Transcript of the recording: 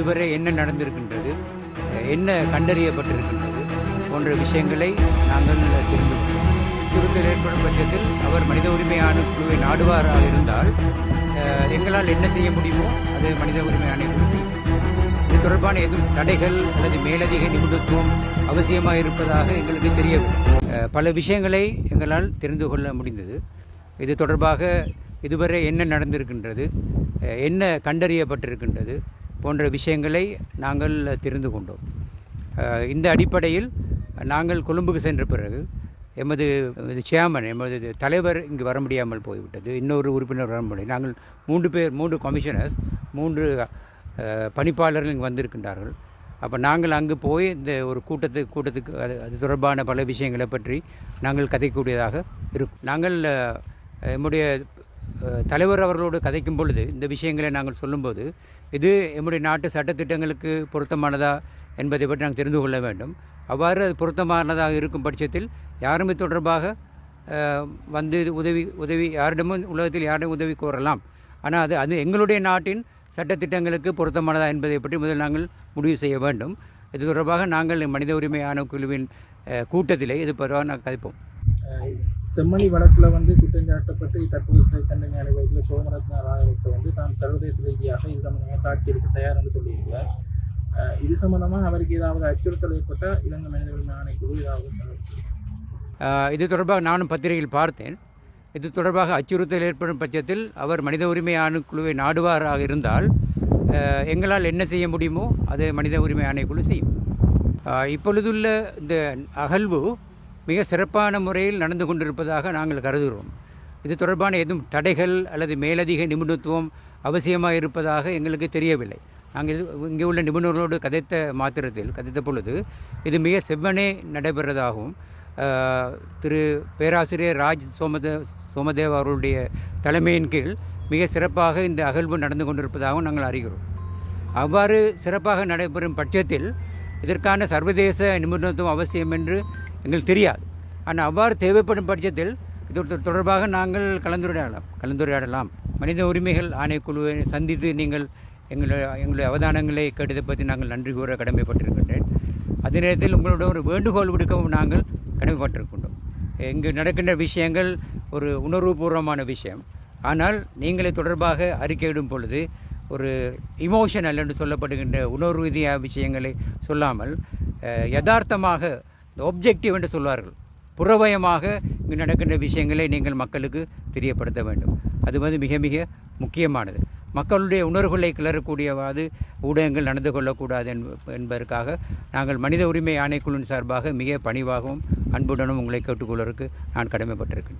இதுவரை என்ன நடந்திருக்கின்றது என்ன கண்டறியப்பட்டிருக்கின்றது போன்ற விஷயங்களை நாங்கள் தெரிந்து கொண்டோம் ஏற்படும் பட்சத்தில் அவர் மனித உரிமை ஆணைக்குழுவை நாடுவாராக இருந்தால் எங்களால் என்ன செய்ய முடியுமோ அது மனித உரிமை ஆணைக்குழு இது தொடர்பான எதுவும் தடைகள் அல்லது மேலதிக நிபுணத்துவம் அவசியமாக இருப்பதாக எங்களுக்கு தெரியவில்லை. பல விஷயங்களை எங்களால் தெரிந்து கொள்ள முடிந்தது. இது தொடர்பாக இதுவரை என்ன நடந்திருக்கின்றது என்ன கண்டறியப்பட்டிருக்கின்றது போன்ற விஷயங்களை நாங்கள் தெரிந்து கொண்டோம். இந்த அடிப்படையில் நாங்கள் கொழும்புக்கு சென்ற பிறகு எமது சேர்மன் எமது தலைவர் இங்கு வர முடியாமல் போய்விட்டது. இன்னொரு உறுப்பினர் வர முடியும் நாங்கள் மூன்று பேர் மூன்று கமிஷனர்ஸ் மூன்று பணிப்பாளர்கள் இங்கு வந்திருக்கின்றார்கள். அப்போ நாங்கள் அங்கு போய் இந்த ஒரு கூட்டத்துக்கு கூட்டத்துக்கு அது அது தொடர்பான பல விஷயங்களை பற்றி நாங்கள் கதைக்கூடியதாக இருக்கும். நாங்கள் அஹ், எம்முடைய தலைவர் அவர்களோடு கதைக்கும் பொழுது இந்த விஷயங்களை நாங்கள் சொல்லும்போது இது எம்முடைய நாட்டு சட்டத்திட்டங்களுக்கு பொருத்தமானதா என்பதை பற்றி நாங்கள் தெரிந்து கொள்ள வேண்டும். அவ்வாறு அது பொருத்தமானதாக இருக்கும் பட்சத்தில் யாரும் இது தொடர்பாக வந்து உதவி உதவி யாரிடமும் உலகத்தில் யாரிடம் உதவி கோரலாம். ஆனால் அது அது எங்களுடைய நாட்டின் சட்டத்திட்டங்களுக்கு பொருத்தமானதா என்பதை பற்றி முதல் நாங்கள் முடிவு செய்ய வேண்டும். இது தொடர்பாக நாங்கள் மனித உரிமை ஆணைக்குழுவின் கூட்டத்திலே இது பரவாயில்ல நாங்கள் கதைப்போம். செம்மணி வழக்கில் வந்து குற்றஞ்சாட்டப்பட்டு தற்போது சிறை தண்டனை அனுபவிக்கிற சோமரத்ன ராஜபக்ச வந்து தான் சர்வதேச ரீதியாக இது சம்பந்தமாக சாட்சி எடுக்க தயார் என்று சொல்லியிருக்கிறார். இது சம்பந்தமாக அவருக்கு ஏதாவது அச்சுறுத்தல் ஏற்பட்டால் இலங்கை மனித உரிமை ஆணைக்குழு ஏதாவது இது தொடர்பாக நானும் பத்திரிகையில் பார்த்தேன். இது தொடர்பாக அச்சுறுத்தல் ஏற்படும் பட்சத்தில் அவர் மனித உரிமை ஆணைக்குழுவை நாடுவாராக இருந்தால் எங்களால் என்ன செய்ய முடியுமோ அதை மனித உரிமை ஆணைக்குழு செய்யும். இப்பொழுதுள்ள இந்த அகழ்வு மிக சிறப்பான முறையில் நடந்து கொண்டிருப்பதாக நாங்கள் கருதுகிறோம். இது தொடர்பான எதுவும் தடைகள் அல்லது மேலதிக நிபுணத்துவம் அவசியமாக இருப்பதாக எங்களுக்கு தெரியவில்லை. நாங்கள் இது இங்கே உள்ள நிபுணர்களோடு கதைத்த மாத்திரத்தில் கதைத்த பொழுது இது மிக செவ்வனே நடைபெறதாகவும் திரு பேராசிரியர் ராஜ் சோமதே சோமதேவ் அவர்களுடைய தலைமையின் கீழ் மிக சிறப்பாக இந்த அகழ்வு நடந்து கொண்டிருப்பதாகவும் நாங்கள் அறிகிறோம். அவ்வாறு சிறப்பாக நடைபெறும் பட்சத்தில் இதற்கான சர்வதேச நிபுணத்துவம் அவசியம் என்று எங்களுக்கு தெரியாது. ஆனால் அவ்வாறு தேவைப்படும் பட்சத்தில் இது தொடர்பாக நாங்கள் கலந்துரையாடலாம் கலந்துரையாடலாம். மனித உரிமைகள் ஆணைக்குழுவை சந்தித்து நீங்கள் எங்களுடைய எங்களுடைய அவதானங்களை கேட்டதை பற்றி நாங்கள் நன்றி கூற கடமைப்பட்டிருக்கின்றேன். அதே நேரத்தில் உங்களோட ஒரு வேண்டுகோள் விடுக்கவும் நாங்கள் கடமைப்பட்டிருக்கின்றோம். இங்கு நடக்கின்ற விஷயங்கள் ஒரு உணர்வுபூர்வமான விஷயம். ஆனால் நீங்களே தொடர்பாக அறிக்கையிடும் பொழுது ஒரு இமோஷனல் என்று சொல்லப்படுகின்ற உணர்வு ரீதியாக விஷயங்களை சொல்லாமல் யதார்த்தமாக இந்த ஒப்ஜெக்டிவ் என்று சொல்வார்கள். புறவயமாக இங்கு நடக்கின்ற விஷயங்களை நீங்கள் மக்களுக்கு தெரியப்படுத்த வேண்டும். அது வந்து மிக மிக முக்கியமானது. மக்களுடைய உணர்வுகளை கிளறக்கூடியவாது ஊடகங்கள் நடந்து கொள்ளக்கூடாது என்ப- என்பதற்காக நாங்கள் மனித உரிமை ஆணைக்குழுவின் சார்பாக மிக பணிவாகவும் அன்புடனும் உங்களை கேட்டுக்கொள்வதற்கு நான் கடமைப்பட்டிருக்கிறேன்.